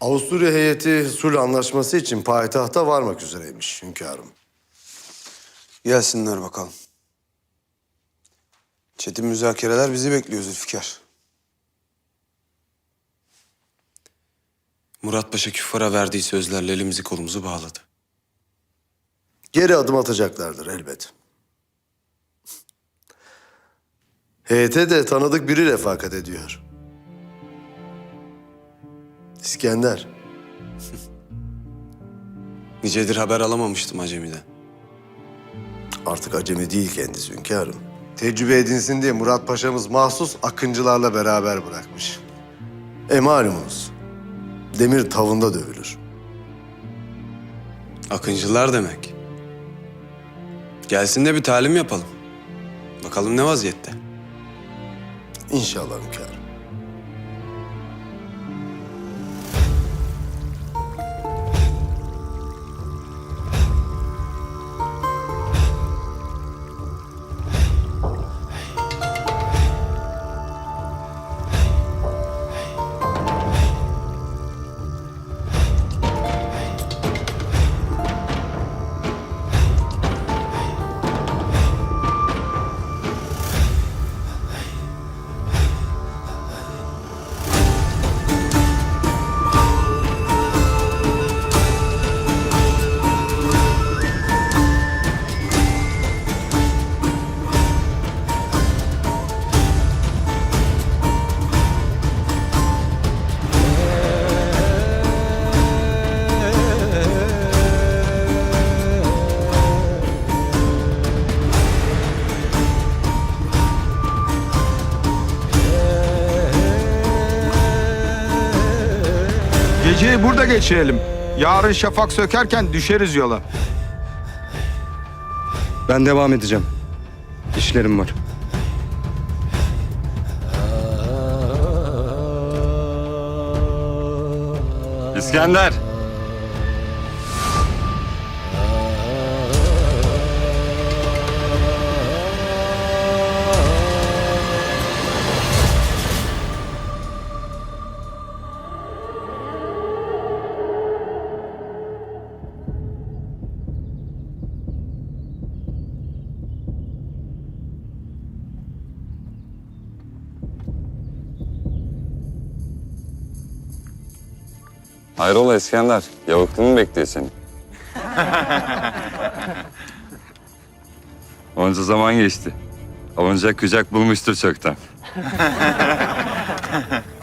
Avusturya heyeti sulh anlaşması için payitahta varmak üzereymiş hünkârım. Gelsinler bakalım. Çetin müzakereler bizi bekliyor Zülfikar. Murat Paşa küffara verdiği sözlerle elimizi kolumuzu bağladı. Geri adım atacaklardır elbet. Heyete de tanıdık biri refakat ediyor. İskender. Nicedir haber alamamıştım Acemi'den. Artık acemi değil kendisi hünkârım. Tecrübe edinsin diye Murat Paşa'mız mahsus akıncılarla beraber bırakmış. E malumunuz. Demir tavında dövülür. Akıncılar demek. Gelsin de bir talim yapalım. Bakalım ne vaziyette. İnşallah hünkârım. Geceyi burada geçirelim. Yarın şafak sökerken düşeriz yola. Ben devam edeceğim. İşlerim var. İskender. Hayrola İskender? Yavukluğun mu bekliyor seni? Onca zaman geçti. Avunacak kucak bulmuştur çoktan.